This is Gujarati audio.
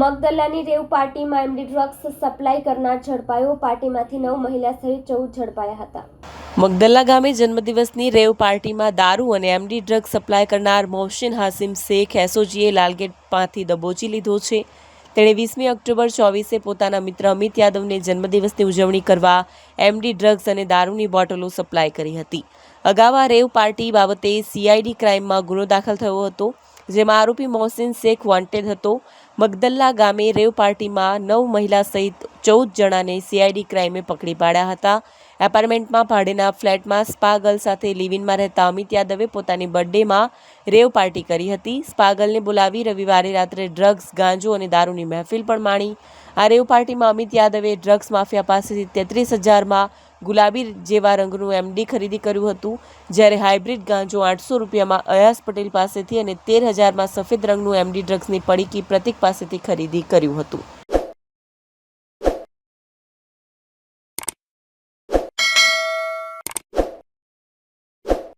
મગદલ્લાની રેવ પાર્ટીમાં એમડી ડ્રગ્સ સપ્લાય કરનાર ઝડપાયો. પાર્ટીમાંથી નવ મહિલા સહિત ચૌદ ઝડપાયા હતા. મગદલ્લા ગામે જન્મદિવસની રેવ પાર્ટીમાં દારૂ અને એમડી ડ્રગ સપ્લાય કરનાર મોહસિન હાસિમ શેખ એસઓજીએ લાલગેટમાંથી દબોચી લીધો છે. તેણે વીસમી ઓક્ટોબર ચોવીસે પોતાના મિત્ર અમિત યાદવને જન્મદિવસની ઉજવણી કરવા એમડી ડ્રગ્સ અને દારૂની બોટલો સપ્લાય કરી હતી. અગાઉ આ રેવ પાર્ટી બાબતે સીઆઈડી ક્રાઇમમાં ગુનો દાખલ થયો હતો. જેમાં આરોપી મોહસિન શેખ વોન્ટેડ હતો. મગદલ્લા ગામે રેવ પાર્ટીમાં નવ મહિલા સહિત ચૌદ જણાને સીઆઈડી ક્રાઇમે પકડી પાડ્યા હતા. એપાર્ટમેન્ટમાં ભાડેના ફ્લેટમાં સ્પાગલ સાથે લિવિનમાં રહેતા અમિત યાદવે પોતાની બર્થડેમાં રેવ પાર્ટી કરી હતી. સ્પાગલને બોલાવી રવિવારે રાત્રે ડ્રગ્સ, ગાંજો અને દારૂની મહેફિલ પણ માણી. આ રેવ પાર્ટીમાં અમિત યાદવે ડ્રગ્સ માફિયા પાસેથી તેત્રીસ હજારમાં ગુલાબી જેવા રંગનું એમડી ખરીદી કર્યું હતું. જ્યારે હાઇબ્રિડ ગાંજો આઠસો રૂપિયામાં અયાસ પટેલ પાસેથી અને તેર હજારમાં સફેદ રંગનું એમડી ડ્રગ્સની પડીકી પ્રતિક પાસેથી ખરીદી કર્યું હતું.